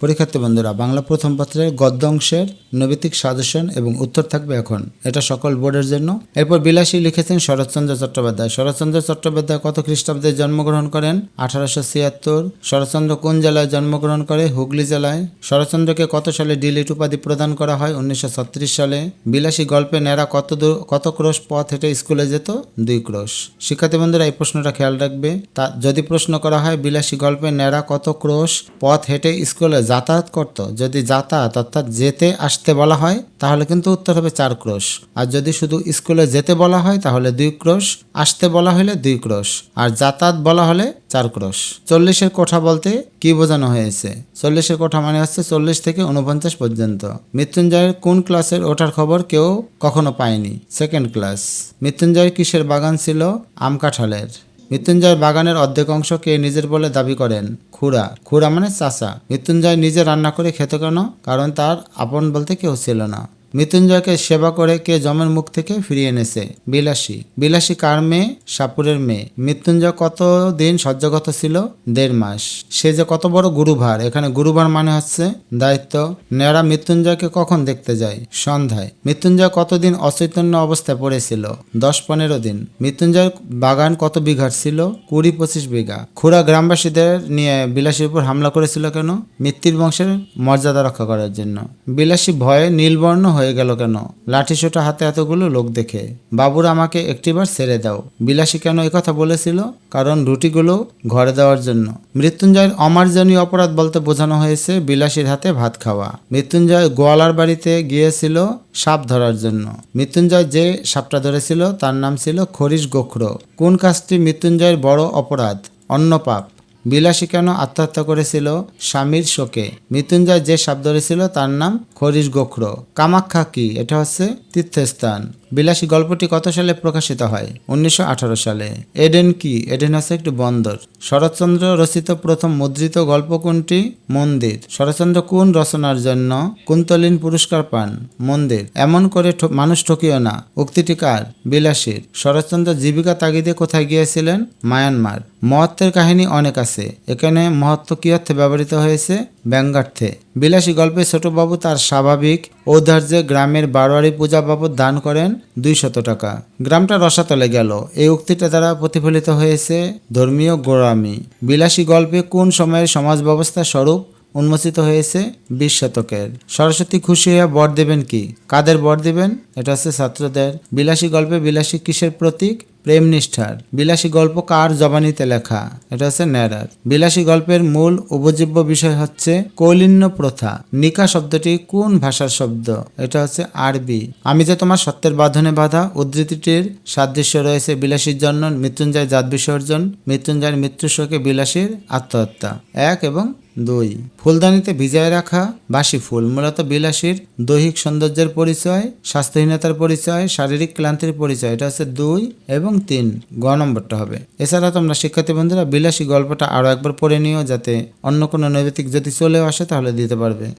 পরীক্ষার্থী বন্ধুরা, বাংলা প্রথম পত্রের গদ্য অংশের নৈতিক সাজেশন এবং উত্তর থাকবে এখন। এটা সকল বোর্ডের জন্য। এরপর বিলাসী লিখেছেন শরৎচন্দ্র চট্টোপাধ্যায়। শরৎচন্দ্র চট্টোপাধ্যায় কত খ্রিস্টাব্দে জন্মগ্রহণ করেন? আঠারোশো ছিয়াত্তর। শরৎচন্দ্র কোন জেলায় জন্মগ্রহণ করে? হুগলি জেলায়। শরৎচন্দ্রকে কত সালে ডিলিট উপাধি প্রদান করা হয়? উনিশশো ছত্রিশ সালে। বিলাসী গল্পে নেড়া কত দূর, কত ক্রোশ পথ হেঁটে স্কুলে যেত? দুই ক্রোশ। শিক্ষার্থী বন্ধুরা, এই প্রশ্নটা খেয়াল রাখবে। তা যদি প্রশ্ন করা হয়, বিলাসী গল্পে নেড়া কত ক্রোশ পথ হেঁটে স্কুলে যাতায়াত করত। যদি যাতায়াত, অর্থাৎ যেতে আসতে বলা হয়, তাহলে কিন্তু উত্তর হবে চার ক্রোশ। আর যদি শুধু স্কুলে যেতে বলা হয়, তাহলে দুই ক্রোশ। আসতে বলা হলে দুই ক্রোশ। আর যাতায়াত বলা হলে চার ক্রোশ। চল্লিশের কোঠা বলতে কি বোঝানো হয়েছে? চল্লিশের কোঠা মানে হচ্ছে চল্লিশ থেকে উনপঞ্চাশ পর্যন্ত। মৃত্যুঞ্জয়ের কোন ক্লাসের ওঠার খবর কেউ কখনো পায়নি? Second class. মৃত্যুঞ্জয়ের কিসের বাগান ছিল? আম কাঁঠালের মৃত্যুঞ্জয় বাগানের অর্ধেক অংশ কে নিজের বলে দাবি করেন। খুড়া। খুড়া মানে চাষা মৃত্যুঞ্জয় নিজে রান্না করে খেত কেন? কারণ তার আপন বলতে কেউ ছিল না। মৃত্যুঞ্জয়কে সেবা করে কে জমের মুখ থেকে ফিরিয়ে এনেছে? বিলাসী। বিলাসী কার মেয়ে? সাপুরের মেয়ে। মৃত্যুঞ্জয় কত দিন সহ্যগত ছিল? দেড় মাস। সে যে কত বড় গুরুভার। এখানে গুরুভার মানে হচ্ছে দায়িত্ব। নেড়া মৃত্যুঞ্জয়কে কখন দেখতে যায়? সন্ধ্যায়। মৃত্যুঞ্জয় কতদিন অচৈতন্য অবস্থায় পড়েছিল? দশ পনেরো দিন। মৃত্যুঞ্জয় বাগান কত বিঘার ছিল? কুড়ি পঁচিশ বিঘা। খুড়া গ্রামবাসীদের নিয়ে বিলাসীর উপর হামলা করেছিল কেন? মৃত্যুর বংশের মর্যাদা রক্ষা করার জন্য। বিলাসী ভয়ে নীলবর্ণ হয়ে গেল কেন? লাঠি সোটা হাতে এতগুলো লোক দেখে। বাবুর আমাকে একটিবার ছেড়ে দাও। বিলাসী কেন কথা বলেছিল? কারণ রুটিগুলো ঘরে দেওয়ার জন্য। মৃত্যুঞ্জয়ের অমার্জনীয় অপরাধ বলতে বোঝানো হয়েছে বিলাসীর হাতে ভাত খাওয়া। মৃত্যুঞ্জয় গোয়ালার বাড়িতে গিয়েছিল সাপ ধরার জন্য। মৃত্যুঞ্জয় যে সাপটা ধরেছিল তার নাম ছিল খরিশ গোখরো। কোন কাজটি মৃত্যুঞ্জয়ের বড় অপরাধ? অন্য পাপ বিলাসী কেন আত্মহত্যা করেছিল? স্বামীর শোকে। মৃত্যুঞ্জয় যে সাপ ধরেছিল তার নাম খরিশ গোখরো। কামাখ্যা কি? এটা হচ্ছে তীর্থস্থান। বিলাসী গল্পটি কত সালে প্রকাশিত হয়? উনিশশো আঠারো সালে। এডেন কি? এডেন হচ্ছে একটি বন্দর। শরৎচন্দ্র রচিত প্রথম মুদ্রিত গল্প কোনটি? মন্দির। শরৎচন্দ্র কোন রচনার জন্য কুন্তলীন পুরস্কার পান? মন্দির। এমন করে মানুষ ঠকিও না। উক্তিটি কার? বিলাসীর। শরৎচন্দ্র জীবিকা তাগিদে কোথায় গিয়েছিলেন? মায়ানমার। মহত্বের কাহিনী অনেক আছে। এখানে মহত্ব কি অর্থে ব্যবহৃত হয়েছে? ব্যঙ্গার্থে। বিলাসী গল্পে ছোটবাবু তার স্বাভাবিক ঔদার্যে গ্রামের বারোয়ারি পূজা বাবদ দান করেন দুই শত টাকা। গ্রামটা রসাতলে গেল। এই উক্তিটা দ্বারা প্রতিফলিত হয়েছে, ধর্মীয় গোড়ামি। বিলাসী গল্পে কোন সময়ের সমাজ ব্যবস্থা স্বরূপ উন্মোচিত হয়েছে বিশ শতকের। সরস্বতী খুশি হয়ে বর দেবেন কি? কাদের বর দেবেন? এটা হচ্ছে ছাত্রদের বিলাসী গল্পে বিলাসী কিসের প্রতীক? প্রেম নিষ্ঠার। বিলাসী গল্প কার জবানিতে লেখা? এটা হচ্ছে ন্যারার। বিলাসী গল্পের মূল উপজীব্য বিষয় হচ্ছে কৌলিন্য প্রথা। নিকা শব্দটি কোন ভাষার শব্দ? এটা হচ্ছে আরবি। আমি যে তোমার সত্যের বাঁধনে বাধা উদ্ধৃতিটির সাদৃশ্য রয়েছে বিলাসীর জন্য, মৃত্যুঞ্জয় জাত বিসর্জন, মৃত্যুঞ্জয়ের মৃত্যুর শোকে বিলাসীর আত্মহত্যা। এক এবং দুই, ফুলদানিতে ভিজায় রাখা। বাসি ফুল, মূলত বিলাসীর দৈহিক সৌন্দর্যের পরিচয়, স্বাস্থ্যহীনতার পরিচয়, শারীরিক ক্লান্তির পরিচয়, এটা হচ্ছে দুই এবং তিন। গ নম্বরটা হবে। এছাড়া তোমরা শিক্ষার্থী বন্ধুরা বিলাসী গল্পটা আরও একবার পড়ে নিও যাতে অন্য কোনো নৈবেতিক যদি চলেও আসে তাহলে দিতে পারবে।